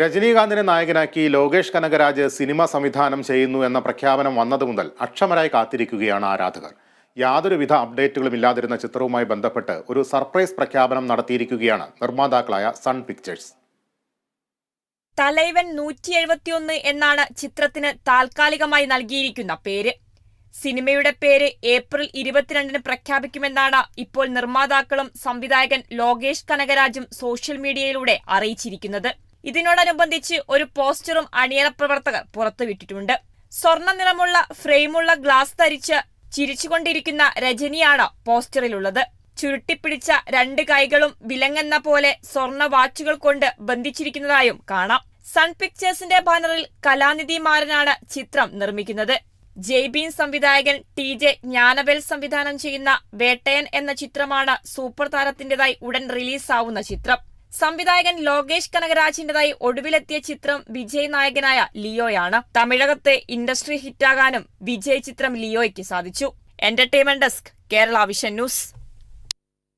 രജനീകാന്തിനെ നായകനാക്കി ലോകേഷ് കനകരാജ് സിനിമ സംവിധാനം ചെയ്യുന്നു എന്ന പ്രഖ്യാപനം വന്നതു മുതൽ അക്ഷമരായി കാത്തിരിക്കുകയാണ് ആരാധകർ. യാതൊരുവിധ അപ്ഡേറ്റുകളും ഇല്ലാതിരുന്ന ചിത്രവുമായി ബന്ധപ്പെട്ട് ഒരു സർപ്രൈസ് പ്രഖ്യാപനം നടത്തിയിരിക്കുകയാണ് നിർമ്മാതാക്കളായ സൺ പിക്ചേഴ്സ്. തലൈവൻ നൂറ്റി എഴുപത്തിയൊന്ന് എന്നാണ് ചിത്രത്തിന് താൽക്കാലികമായി നൽകിയിരിക്കുന്ന പേര്. സിനിമയുടെ പേര് ഏപ്രിൽ ഇരുപത്തിരണ്ടിന് പ്രഖ്യാപിക്കുമെന്നാണ് ഇപ്പോൾ നിർമ്മാതാക്കളും സംവിധായകൻ ലോകേഷ് കനകരാജും സോഷ്യൽ മീഡിയയിലൂടെ അറിയിച്ചിരിക്കുന്നത്. ഇതിനോടനുബന്ധിച്ച് ഒരു പോസ്റ്ററും അണിയറ പ്രവർത്തകർ പുറത്തുവിട്ടിട്ടുണ്ട്. സ്വർണ നിറമുള്ള ഫ്രെയിമുള്ള ഗ്ലാസ് ധരിച്ച് ചിരിച്ചുകൊണ്ടിരിക്കുന്ന രജനിയാണ് പോസ്റ്ററിലുള്ളത്. ചുരുട്ടിപ്പിടിച്ച രണ്ട് കൈകളും വിലങ്ങെന്ന പോലെ സ്വർണ വാച്ചുകൾ കൊണ്ട് ബന്ധിച്ചിരിക്കുന്നതായും കാണാം. സൺ പിക്ചേഴ്സിന്റെ ബാനറിൽ കലാനിധി മാരനാണ് ചിത്രം നിർമ്മിക്കുന്നത്. ജെയ്ബീൻ സംവിധായകൻ ടി ജെ ജ്ഞാനവേൽ സംവിധാനം ചെയ്യുന്ന വേട്ടയൻ എന്ന ചിത്രമാണ് സൂപ്പർ താരത്തിന്റേതായി ഉടൻ റിലീസാവുന്ന ചിത്രം. സംവിധായകൻ ലോകേഷ് കനകരാജിന്റേതായി ഒടുവിലെത്തിയ ചിത്രം വിജയ് നായകനായ ലിയോയാണ്. തമിഴകത്തെ ഇൻഡസ്ട്രി ഹിറ്റാകാനും വിജയ് ചിത്രം ലിയോയ്ക്ക് സാധിച്ചു. Entertainment desk Kerala vision news